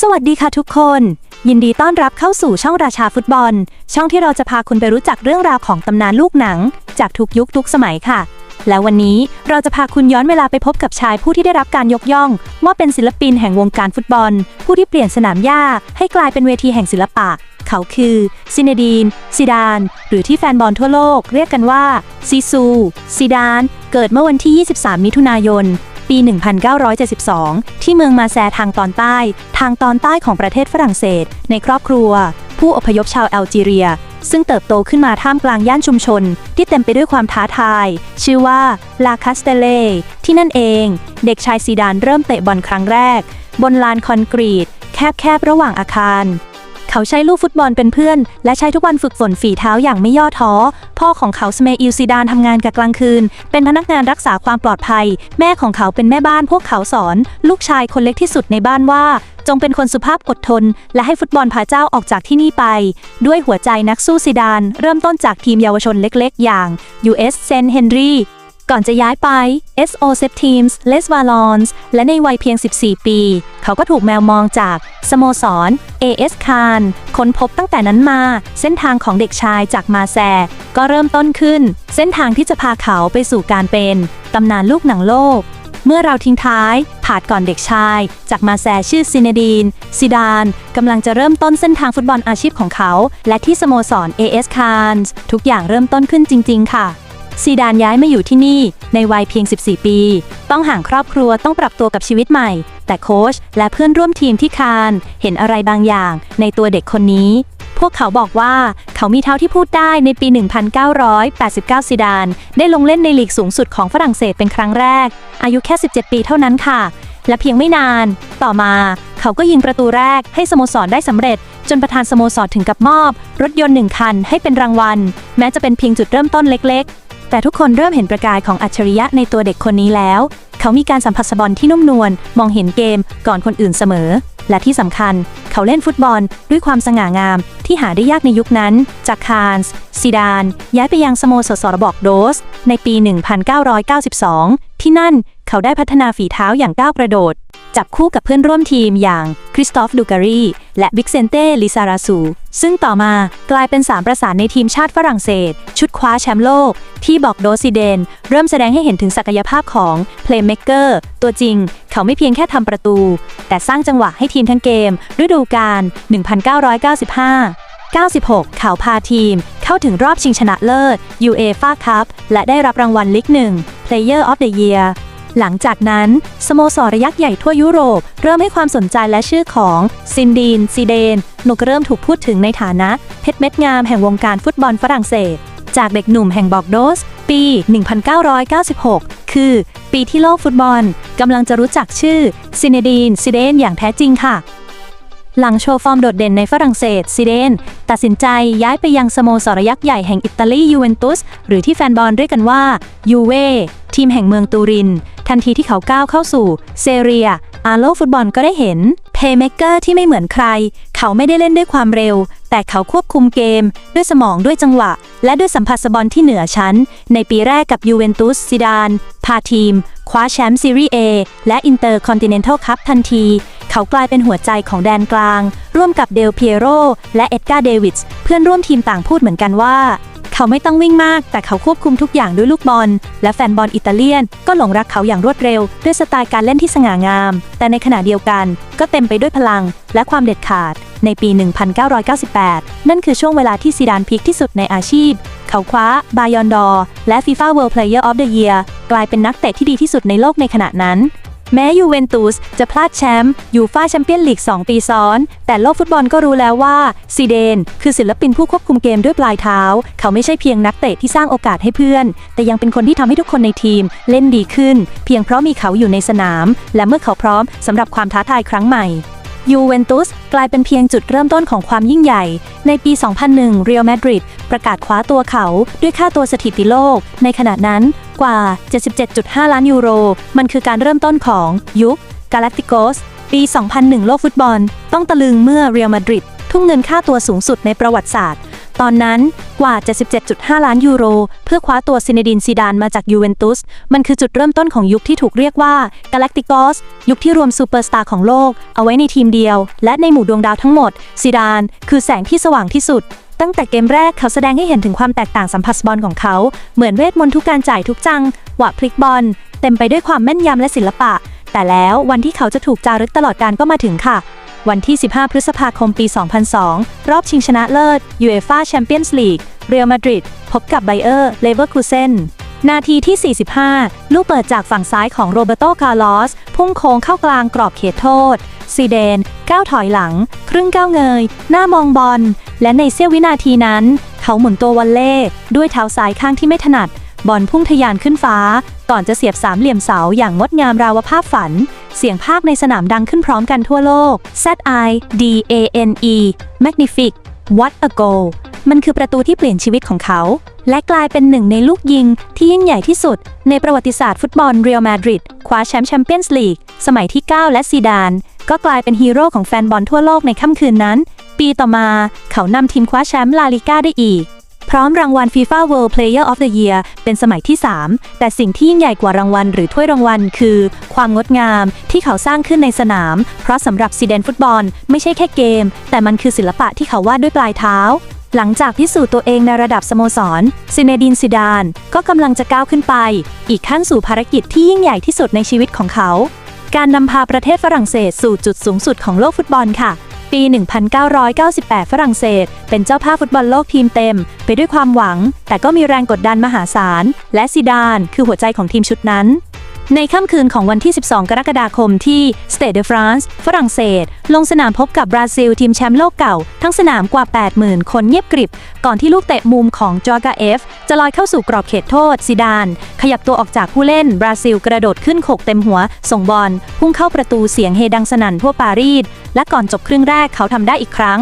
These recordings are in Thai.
สวัสดีค่ะทุกคน ยินดีต้อนรับเข้าสู่ช่องราชาฟุตบอล ช่องที่เราจะพาคุณไปรู้จักเรื่องราวของตำนานลูกหนัง จากทุกยุคทุกสมัยค่ะ และวันนี้เราจะพาคุณย้อนเวลาไปพบกับชายผู้ที่ได้รับการยกย่อง ว่าเป็นศิลปินแห่งวงการฟุตบอล ผู้ที่เปลี่ยนสนามหญ้า ให้กลายเป็นเวทีแห่งศิลปะ เขาคือซินเนดีนซิดาน หรือที่แฟนบอลทั่วโลก เรียกกันว่าซีซูซิดาน เกิดเมื่อวันที่ 23 มิถุนายน ปี 1972 ที่เมืองมาแซทางตอนใต้ ทางตอนใต้ของประเทศฝรั่งเศส ในครอบครัว ผู้อพยพชาวแอลจีเรีย ซึ่งเติบโตขึ้นมาท่ามกลางย่านชุมชน ที่เต็มไปด้วยความท้าทาย ชื่อว่าลาคาสเตเล ที่นั่นเอง เด็กชายซีดานเริ่มเตะบอลครั้งแรก บนลานคอนกรีต แคบๆระหว่างอาคาร เขาใช้ลูกฟุตบอลเป็นเพื่อน และใช้ทุกวันฝึกฝนฝีเท้าอย่างไม่ย่อท้อ พ่อของเขาสเมอิลซีดานทำงานกะกลางคืน เป็นพนักงานรักษาความปลอดภัย แม่ของเขาเป็นแม่บ้านพวกเขาสอน ลูกชายคนเล็กที่สุดในบ้านว่า จงเป็นคนสุภาพอดทน และให้ฟุตบอลพาเจ้าออกจากที่นี่ไป ด้วยหัวใจนักสู้ซีดาน เริ่มต้นจากทีมเยาวชนเล็ก ๆ อย่าง US St. Henry ก่อนจะย้ายไป SO s e p Teams Les Valons และในวัยเพียง 14 ปี เขาก็ถูกแมวมองจากสโมสร AS k a n ค้นพบตั้งแต่นั้นมา เส้นทางของเด็กชายจากมาแซ ก็เริ่มต้นขึ้น เส้นทางที่จะพาเขาไปสู่การเป็นตำนานลูกหนังโลก เมื่อเราทิ้งท้ายผาดก่อนเด็กชาย จากมาแซชื่อซินเนดีนซิดานกำลังจะเริ่มต้นเส้นทางฟุตบอลอาชีพของเขา และที่สโมสร AS k a n ทุกอย่างเริ่มต้นขึ้นจริง ๆ ค่ะ ซีดานย้ายมาอยู่ที่นี่ในวัยเพียง 14 ปี ต้องห่างครอบครัวต้องปรับตัวกับชีวิตใหม่ แต่โค้ชและเพื่อนร่วมทีมที่คาน เห็นอะไรบางอย่างในตัวเด็กคนนี้ พวกเขาบอกว่าเขามีเท้าที่พูดได้ในปี 1989 ซีดาน ได้ลงเล่นในลีกสูงสุดของฝรั่งเศสเป็นครั้งแรก อายุแค่ 17 ปีเท่านั้นค่ะ และเพียงไม่นาน ต่อมาเขาก็ยิงประตูแรกให้สโมสรได้สำเร็จจนประธานสโมสรถึงกับมอบ รถยนต์หนึ่งคันให้เป็นรางวัล แม้จะเป็นเพียงจุดเริ่มต้นเล็ก ๆ แต่ทุกคนเริ่มเห็นประกายของอัจฉริยะในตัวเด็กคนนี้แล้ว เขามีการสัมผัสบอลที่นุ่มนวล มองเห็นเกมก่อนคนอื่นเสมอ และที่สำคัญ เขาเล่นฟุตบอลด้วยความสง่างาม ที่หาได้ยากในยุคนั้น จากคานส์ซีดาน ย้ายไปยังสโมสรบอกโดส ในปี 1992 ที่นั่นเขาได้พัฒนาฝีเท้าอย่างก้าวกระโดด จับคู่กับเพื่อนร่วมทีมอย่างคริสตอฟดูการีและวิกเซนเต้ลิซาราซูซึ่งต่อมากลายเป็นสามประสานในทีมชาติฝรั่งเศส ชุดคว้าแชมป์โลก ที่บอกโดซิเดน เริ่มแสดงให้เห็นถึงศักยภาพของเพลย์เม k เกอร์ตัวจริง เขาไม่เพียงแค่ทำประตู แต่สร้างจังหวะให้ทีมทั้งเกม ฤดูกาล 1995 96 เขาพาทีม เข้าถึงรอบชิงชนะเลิศ UEFA Cup และได้รับรางวัลลิกหนึ่ง Player of the Year หลังจากนั้น สโมสรยักษ์ใหญ่ทั่วยุโรป เริ่มให้ความสนใจและชื่อของซินดีนซีเดนหนุกเริ่มถูกพูดถึงในฐานะเพชรเม็ดงามแห่งวงการฟุตบอลฝรั่งเศส จากเด็กหนุ่มแห่งบอกโดส ปี 1996 คือ ปีที่โลกฟุตบอลกำลังจะรู้จักชื่อซินเนดีนซีเดนอย่างแท้จริงค่ะ หลังโชว์ฟอร์มโดดเด่นในฝรั่งเศสซิเดน ตัดสินใจย้ายไปยังสโมสรยักษ์ใหญ่แห่งอิตาลียูเวนตุสหรือที่แฟนบอลเรียกกันว่ายูเวทีมแห่งเมืองตูริน ทันทีที่เขาก้าวเข้าสู่เซเรีย อาโลฟุตบอลก็ได้เห็นเพย์เม k เกอร์ที่ไม่เหมือนใคร เขาไม่ได้เล่นด้วยความเร็ว แต่เขาควบคุมเกม ด้วยสมองด้วยจังหวะ และด้วยสัมผัสบอลที่เหนือชั้น ในปีแรกกับยูเวนตุสซิดาน พาทีม คว้าแชมป์ซีรีส์ A และอินเตอร์คอนติเนนทัลคัพทันที เขากลายเป็นหัวใจของแดนกลาง ร่วมกับเดลเพียโรและเอ็ดการ์เดวิดเพื่อนร่วมทีมต่างพูดเหมือนกันว่า เขาไม่ต้องวิ่งมาก แต่เขาควบคุมทุกอย่างด้วยลูกบอล และแฟนบอลอิตาเลียน ก็หลงรักเขาอย่างรวดเร็ว ด้วยสไตล์การเล่นที่สง่างาม แต่ในขณะเดียวกัน ก็เต็มไปด้วยพลัง และความเด็ดขาด ในปี 1998 นั่นคือช่วงเวลาที่ซีดานพีคที่สุดในอาชีพ เขาคว้า บายอนดอร์และ FIFA World Player of the Year กลายเป็นนักเตะที่ดีที่สุดในโลกในขณะนั้น แม้ยูเวนตุสจะพลาดแชมป์ยูฟ่าแชมเปี้ยนลีก 2 ปีซ้อน แต่โลกฟุตบอลก็รู้แล้วว่าซีเดน คือศิลปินผู้ควบคุมเกมด้วยปลายเท้า เขาไม่ใช่เพียงนักเตะที่สร้างโอกาสให้เพื่อน แต่ยังเป็นคนที่ทำให้ทุกคนในทีมเล่นดีขึ้น เพียงเพราะมีเขาอยู่ในสนาม และเมื่อเขาพร้อมสำหรับความท้าทายครั้งใหม่ ยูเวนตุสกลายเป็นเพียงจุดเริ่มต้นของความยิ่งใหญ่ ในปี 2001 เรียลมาดริดประกาศคว้าตัวเขาด้วยค่าตัวสถิติโลก ในขณะนั้นกว่า 77.5 ล้านยูโร มันคือการเริ่มต้นของยุคกาแลคติโกส ปี 2001 โลกฟุตบอล ต้องตะลึงเมื่อเรียลมาดริดทุ่มเงินค่าตัวสูงสุดในประวัติศาสตร์ ตอนนั้นกว่า 77.5 ล้านยูโร เพื่อคว้าตัวซินเนดินซีดานมาจากยูเวนตุส มันคือจุดเริ่มต้นของยุคที่ถูกเรียกว่ากาแล็กติกอสยุคที่รวมซูเปอร์สตาร์ของโลก เอาไว้ในทีมเดียว และในหมู่ดวงดาวทั้งหมด ซีดาน คือแสงที่สว่างที่สุดตั้งแต่เกมแรกเขาแสดงให้เห็นถึงความแตกต่างสัมผัสบอลของเขา เหมือนเวทมนต์ทุกการจ่ายทุกจังหวะพลิกบอล เต็มไปด้วยความแม่นยำและศิลปะ แต่แล้ววันที่เขาจะถูกจารึกตลอดการก็มาถึงค่ะ วันที่ 15 พฤษภาคมปี 2002 รอบชิงชนะเลิศ UEFA Champions League เรอัลมาดริดพบกับไบเออร์เลเวอร์คูเซนนาทีที่ 45 ลูกเปิดจากฝั่งซ้ายของโรเบโตคาร์ลอส พุ่งโค้งเข้ากลางกรอบเขตโทษ ซีเดนก้าวถอยหลัง ครึ่งก้าวเงย หน้ามองบอล และในเสี้ยววินาทีนั้น เขาหมุนตัววันเล่ ด้วยเท้าซ้ายข้างที่ไม่ถนัด บอลพุ่งทะยานขึ้นฟ้า ก่อนจะเสียบสามเหลี่ยมเสาอย่างงดงามราวภาพฝัน เสียงภาคในสนามดังขึ้นพร้อมกันทั่วโลก Z I D A N E Magnific What a goal มันคือประตูที่เปลี่ยนชีวิตของเขา และกลายเป็นหนึ่งในลูกยิงที่ยิ่งใหญ่ที่สุด ในประวัติศาสตร์ฟุตบอลเรอัลมาดริดคว้าแชมป์แชมเปี้ยนส์ลีกสมัยที่ 9 และซีดาน ก็กลายเป็นฮีโร่ของแฟนบอลทั่วโลกในค่ำคืนนั้น ปีต่อมาเขานำทีมคว้าแชมป์ลาลิก้าได้อีก พร้อมรางวัล FIFA World Player of the Year เป็นสมัยที่ 3 แต่สิ่งที่ยิ่งใหญ่กว่ารางวัลหรือถ้วยรางวัลคือ ความงดงามที่เขาสร้างขึ้นในสนาม เพราะสำหรับซีเดนฟุตบอล ไม่ใช่แค่เกม แต่มันคือศิลปะที่เขาวาดด้วยปลายเท้า หลังจากพิสูจน์ตัวเองในระดับสโมสรซินเนดินซิดาน ก็กำลังจะก้าวขึ้นไป อีกขั้นสู่ภารกิจที่ยิ่งใหญ่ที่สุดในชีวิตของเขา การนำพาประเทศฝรั่งเศสสู่จุดสูงสุดของโลกฟุตบอลค่ะ ปี 1998 ฝรั่งเศส เป็นเจ้าภาพฟุตบอลโลกทีมเต็ม ไปด้วยความหวัง แต่ก็มีแรงกดดันมหาศาล และซิดาน คือหัวใจของทีมชุดนั้น ในค่ำคืนของวันที่ 12 กรกฎาคมที่ Stade de France ฝรั่งเศส ลงสนามพบกับบราซิล ทีมแชมป์โลกเก่า ทั้งสนามกว่า 80,000 คนเงียบกริบ ก่อนที่ลูกเตะมุมของจอร์กาเอฟ จะลอยเข้าสู่กรอบเขตโทษซิดาน ขยับตัวออกจากผู้เล่นบราซิลกระโดดขึ้นโขกเต็มหัว ส่งบอลพุ่งเข้าประตูเสียงเฮดังสนั่นทั่วปารีสและก่อนจบครึ่งแรกเขาทำได้อีกครั้ง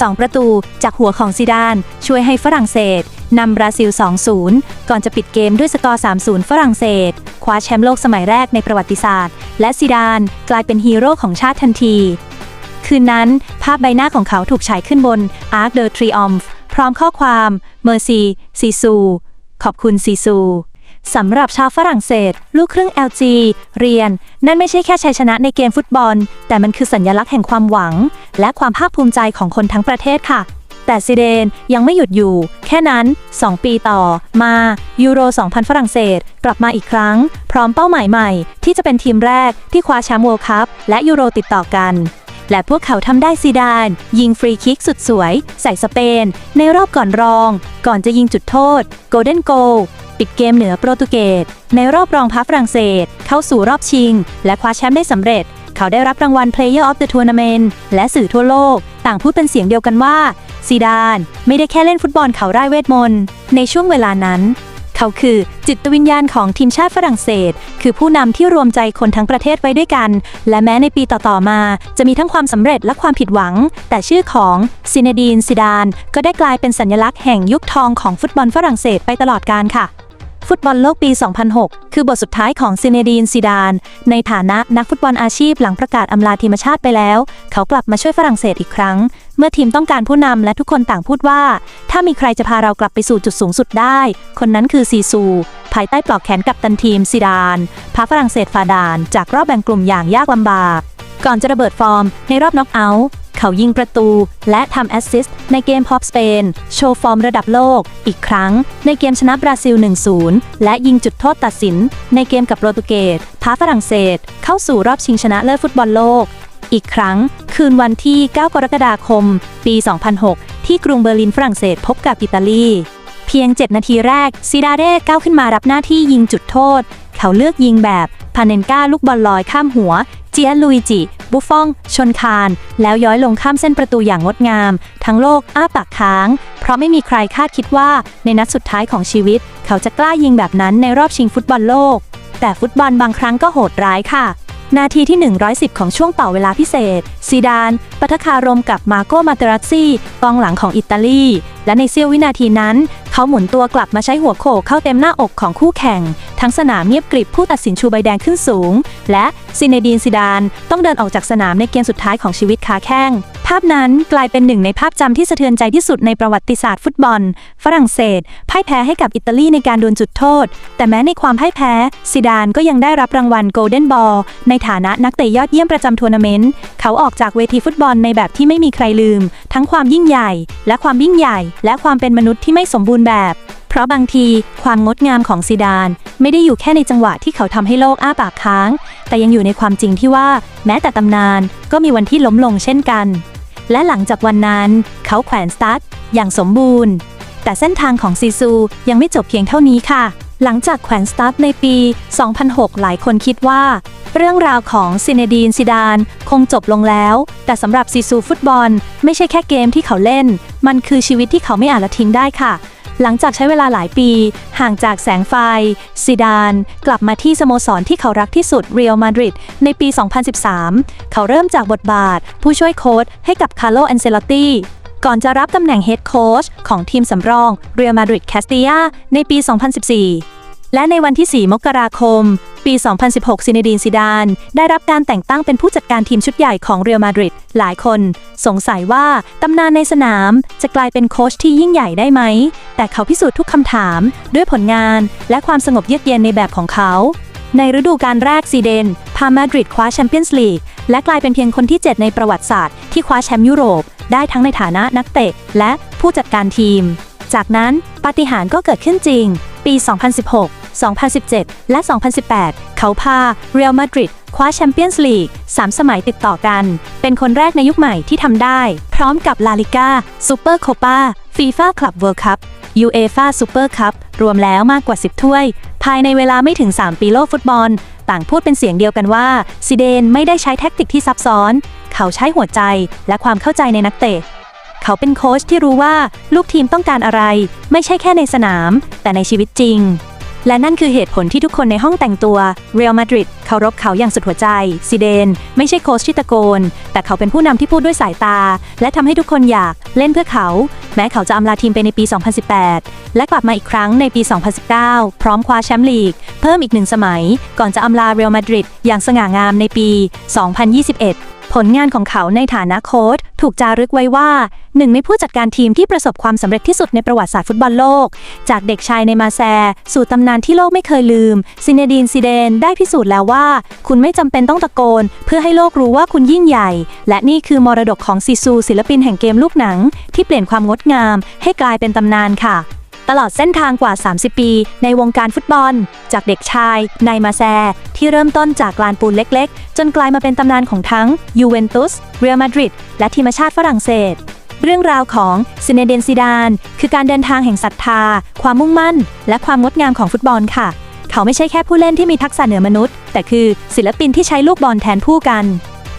2 ประตูจากหัวของซิดาน ช่วยให้ฝรั่งเศสนำบราซิล 2-0 ก่อนจะปิดเกมด้วยสกอร์ 3-0 ฝรั่งเศส คว้าแชมป์โลกสมัยแรกในประวัติศาสตร์ และซิดานกลายเป็นฮีโร่ของชาติทันที คืนนั้นภาพใบหน้าของเขาถูกฉายขึ้นบน Arc de Triomphe พร้อมข้อความ Merci ซีซูขอบคุณซีซู สำหรับชาวฝรั่งเศส ลูกครึ่ง LG เรียน นั่นไม่ใช่แค่ชัยชนะในเกมฟุตบอล แต่มันคือสัญลักษณ์แห่งความหวัง และความภาคภูมิใจของคนทั้งประเทศค่ะ แต่ซิเดนยังไม่หยุดอยู่ แค่นั้น 2 ปีต่อมายูโร 2000 ฝรั่งเศส กลับมาอีกครั้ง พร้อมเป้าหมายใหม่ ที่จะเป็นทีมแรกที่คว้าแชมป์ World Cup และยูโรติดต่อกันและพวกเขาทำได้ซีดาน ยิงฟรีคิกสุดสวย ใส่สเปน ในรอบก่อนรอง ก่อนจะยิงจุดโทษ Golden Goal ปิดเกมเหนือโปรตุเกสในรอบรองพับฝรั่งเศส เข้าสู่รอบชิง และคว้าแชมป์ได้สำเร็จ เขาได้รับรางวัล Player of the Tournament และสื่อทั่วโลก ต่างพูดเป็นเสียงเดียวกันว่าซีดาน ไม่ได้แค่เล่นฟุตบอลเขาไร้เวทมนต์ในช่วงเวลานั้น เขาคือจิตวิญญาณของทีมชาติฝรั่งเศส คือผู้นำที่รวมใจคนทั้งประเทศไว้ด้วยกัน และแม้ในปีต่อๆมา จะมีทั้งความสำเร็จและความผิดหวัง แต่ชื่อของซินเนดีนซิดาน ก็ได้กลายเป็นสัญลักษณ์แห่งยุคทองของฟุตบอลฝรั่งเศสไปตลอดกาลค่ะฟุตบอลโลกปี 2006 คือบทสุดท้ายของซินเนดีนซิดาน ในฐานะนักฟุตบอลอาชีพหลังประกาศอำลาทีมชาติไปแล้ว เขากลับมาช่วยฝรั่งเศสอีกครั้งเมื่อทีมต้องการผู้นำและทุกคนต่างพูดว่า ถ้ามีใครจะพาเรากลับไปสู่จุดสูงสุดได้ คนนั้นคือซีซู ภายใต้ปลอกแขนกับตันทีมซิดานพาฝรั่งเศสฝ่าดาน จากรอบแบ่งกลุ่มอย่างยากลำบาก ก่อนจะระเบิดฟอร์ม ในรอบน็อกเอาท์เขายิงประตู และทำแอสซิสต์ในเกมพอปสเปน โชว์ฟอร์มระดับโลก อีกครั้ง ในเกมชนะบราซิล 1-0 และยิงจุดโทษตัดสิน ในเกมกับโปรตุเกสพาฝรั่งเศส เข้าสู่รอบชิงชนะเลิศฟุตบอลโลก อีกครั้ง คืนวันที่ 9 กรกฎาคม ปี 2006 ที่กรุงเบอร์ลินฝรั่งเศสพบกับอิตาลี เพียง 7 นาทีแรกซิดาเร่ก้าวขึ้นมารับหน้าที่ยิงจุดโทษ เขาเลือกยิงแบบพาเนนก้าลูกบอลลอยข้ามหัว เจียลุยจิ บุฟฟอง ชนคาน แล้วย้อยลงข้ามเส้นประตูอย่างงดงาม ทั้งโลกอ้าปากค้าง เพราะไม่มีใครคาดคิดว่าในนัดสุดท้ายของชีวิต เขาจะกล้ายิงแบบนั้นในรอบชิงฟุตบอลโลก แต่ฟุตบอลบางครั้งก็โหดร้ายค่ะ นาทีที่ 110 ของช่วงต่อเวลาพิเศษ ซีดานปะทะคารมกับมาโกมาเตรัซซี่กองหลังของอิตาลี และในเสี้ยววินาทีนั้น เขาหมุนตัวกลับมาใช้หัวโขกเข้าเต็มหน้าอกของคู่แข่ง ทั้งสนามเงียบกริบผู้ตัดสินชูใบแดงขึ้นสูง และซินเนดีนซิดานต้องเดินออกจากสนามในเกมสุดท้ายของชีวิตคาแข้งาพนั้นกลายเป็นหนึ่งในภาพจำที่สะเทือนใจที่สุดในประวัติศาสตร์ฟุตบอล ฝรั่งเศสพ่ายแพ้ให้กับอิตาลีในการดวลจุดโทษ แต่แม้ในความพ่ายแพ้ซิดานก็ยังได้รับรางวัลโกลเด้นบอลในฐานะนักเตะยอดเยี่ยมประจำทัวร์นาเมนต์ เขาออกจากเวทีฟุตบอลในแบบที่ไม่มีใครลืม ทั้งความยิ่งใหญ่ และความยิ่งใหญ่ และความเป็นมนุษย์ที่ไม่สมบูรณ์แบบ เพราะบางทีความงดงามของซิดาน ไม่ได้อยู่แค่ในจังหวะที่เขาทำให้โลกอ้าปากค้าง แต่ยังอยู่ในความจริงที่ว่า แม้แต่ตำนานก็มีวันที่ล้มลงเช่นกัน และหลังจากวันนั้น เขาแขวนสตาร์ทอย่างสมบูรณ์ แต่เส้นทางของซีซูยังไม่จบเพียงเท่านี้ค่ะ หลังจากแขวนสตาร์ทในปี 2006 หลายคนคิดว่า เรื่องราวของซินเนดีนซิดานคงจบลงแล้ว แต่สำหรับซีซูฟุตบอล ไม่ใช่แค่เกมที่เขาเล่น มันคือชีวิตที่เขาไม่อาจละทิ้งได้ค่ะ หลังจากใช้เวลาหลายปี ห่างจากแสงไฟ ซิดาน กลับมาที่สโมสรที่เขารักที่สุดเรอัลมาดริดในปี 2013 เขาเริ่มจากบทบาท ผู้ช่วยโค้ชให้กับคาร์โลแอนเซลอตตีก่อนจะรับตำแหน่งเฮดโค้ชของทีมสำรองเรอัลมาดริดแคสติยาในปี 2014 และในวันที่ 4 มกราคม ปี 2016 ซินเนดีนซิดาน ได้รับการแต่งตั้งเป็นผู้จัดการทีมชุดใหญ่ของเรอัลมาดริด หลายคน สงสัยว่า ตำนานในสนามจะกลายเป็นโค้ชที่ยิ่งใหญ่ได้ไหม แต่เขาพิสูจน์ทุกคำถาม ด้วยผลงาน และความสงบเยือกเย็นในแบบของเขา ในฤดูกาลแรกซีเดน พามาดริดคว้าแชมเปี้ยนส์ลีก และกลายเป็นเพียงคนที่ 7 ในประวัติศาสตร์ที่คว้าแชมป์ยุโรป ได้ทั้งในฐานะนักเตะ และผู้จัดการทีม จากนั้นปาฏิหาริย์ก็เกิดขึ้นจริง ปี 2016 2017 และ 2018 เขาพาเรอัลมาดริดคว้าแชมเปี้ยนส์ลีก3สมัยติดต่อกัน เป็นคนแรกในยุคใหม่ที่ทำได้ พร้อมกับลาลิก้าซูเปอร์โคปาฟีฟ่าคลับเวิลด์คัพยูเอฟ่าซูเปอร์คัพรวมแล้วมากกว่า 10 ถ้วย ภายในเวลาไม่ถึง 3 ปีโลกฟุตบอล ต่างพูดเป็นเสียงเดียวกันว่าซิเดนไม่ได้ใช้แท็กติกที่ซับซ้อน เขาใช้หัวใจและความเข้าใจในนักเตะเขาเป็นโค้ชที่รู้ว่าลูกทีมต้องการอะไร ไม่ใช่แค่ในสนาม แต่ในชีวิตจริง และนั่นคือเหตุผลที่ทุกคนในห้องแต่งตัวเรอัลมาดริดเคารพเขาอย่างสุดหัวใจซิเดน ไม่ใช่โค้ชที่ตะโกน แต่เขาเป็นผู้นำที่พูดด้วยสายตา และทำให้ทุกคนอยากเล่นเพื่อเขา แม้เขาจะอำลาทีมไปในปี 2018 และกลับมาอีกครั้งในปี 2019 พร้อมคว้าแชมป์ลีก เพิ่มอีกหนึ่งสมัย ก่อนจะอำลาเรอัลมาดริดอย่างสง่างามในปี 2021 ผลงานของเขาในฐานะโค้ชถูกจารึกไว้ว่า หนึ่งในผู้จัดการทีมที่ประสบความสำเร็จที่สุดในประวัติศาสตร์ฟุตบอลโลก จากเด็กชายในมาแซ สู่ตำนานที่โลกไม่เคยลืม ซินเนดีนซิเดนได้พิสูจน์แล้วว่า คุณไม่จำเป็นต้องตะโกน เพื่อให้โลกรู้ว่าคุณยิ่งใหญ่ และนี่คือมรดกของซิซูศิลปินแห่งเกมลูกหนัง ที่เปลี่ยนความงดงาม ให้กลายเป็นตำนานค่ะ ตลอดเส้นทางกว่า 30 ปี ในวงการฟุตบอล จากเด็กชายในมาแซ ที่เริ่มต้นจากลานปูนเล็กๆ จนกลายมาเป็นตำนานของทั้งยูเวนตุสเรอัลมาดริดและทีมชาติฝรั่งเศส เรื่องราวของซินเนเดนซิดาน คือการเดินทางแห่งศรัทธา ความมุ่งมั่น และความงดงามของฟุตบอลค่ะ เขาไม่ใช่แค่ผู้เล่นที่มีทักษะเหนือมนุษย์ แต่คือศิลปินที่ใช้ลูกบอลแทนผู้กัน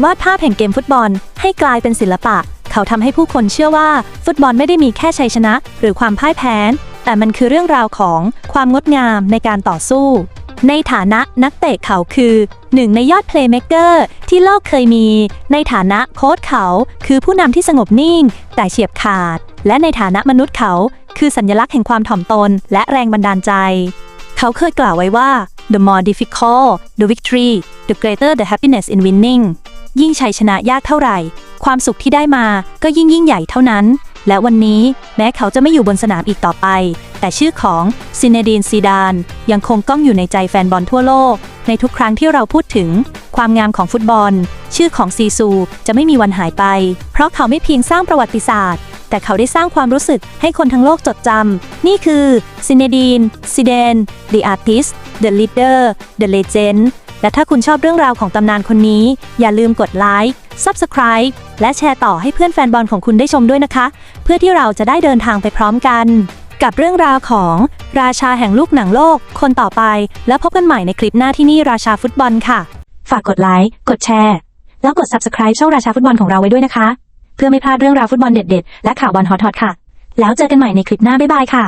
วาดภาพแห่งเกมฟุตบอล ให้กลายเป็นศิลปะ เขาทำให้ผู้คนเชื่อว่า ฟุตบอลไม่ได้มีแค่ชัยชนะ หรือความพ่ายแพ้ แต่มันคือเรื่องราวของความงดงามในการต่อสู้ ในฐานะนักเตะเขาคือหนึ่งในยอดเพลย์เม k เกอร์ที่โลกเคยมี ในฐานะโค้ชเขาคือผู้นำที่สงบนิ่ง แต่เฉียบขาด และในฐานะมนุษย์เขา คือสัญลักษณ์แห่งความถ่อมตน และแรงบันดาลใจ เขาเคยกล่าวไว้ว่า the more difficult the victory the greater the happiness in winning ยิ่งชัยชนะยากเท่าไหร่ ความสุขที่ได้มาก็ยิ่งยิ่งใหญ่เท่านั้น และวันนี้แม้เขาจะไม่อยู่บนสนามอีกต่อไป แต่ชื่อของซินเนดีนซีดานยังคงก้องอยู่ในใจแฟนบอลทั่วโลก ในทุกครั้งที่เราพูดถึง ความงามของฟุตบอล ชื่อของซีซูจะไม่มีวันหายไป เพราะเขาไม่เพียงสร้างประวัติศาสตร์ แต่เขาได้สร้างความรู้สึกให้คนทั้งโลกจดจำนี่คือซินเนดีนซิเดน The Artist The Leader The Legend และถ้าคุณชอบเรื่องราวของตำนานคนนี้ อย่าลืมกดไลค์ Subscribe และแชร์ต่อให้เพื่อนแฟนบอลของคุณได้ชมด้วยนะคะ เพื่อที่เราจะได้เดินทางไปพร้อมกัน กับเรื่องราวของราชาแห่งลูกหนังโลก คนต่อไป แล้วพบกันใหม่ในคลิปหน้าที่นี่ราชาฟุตบอลค่ะ ฝากกดไลค์กดแชร์แล้วกด Subscribe ช่องราชาฟุตบอลของเราไว้ด้วยนะคะ เพื่อไม่พลาดเรื่องราวฟุตบอลเด็ดๆ และข่าวบอลฮอตๆค่ะ แล้วเจอกันใหม่ในคลิปหน้าบ๊ายบายค่ะ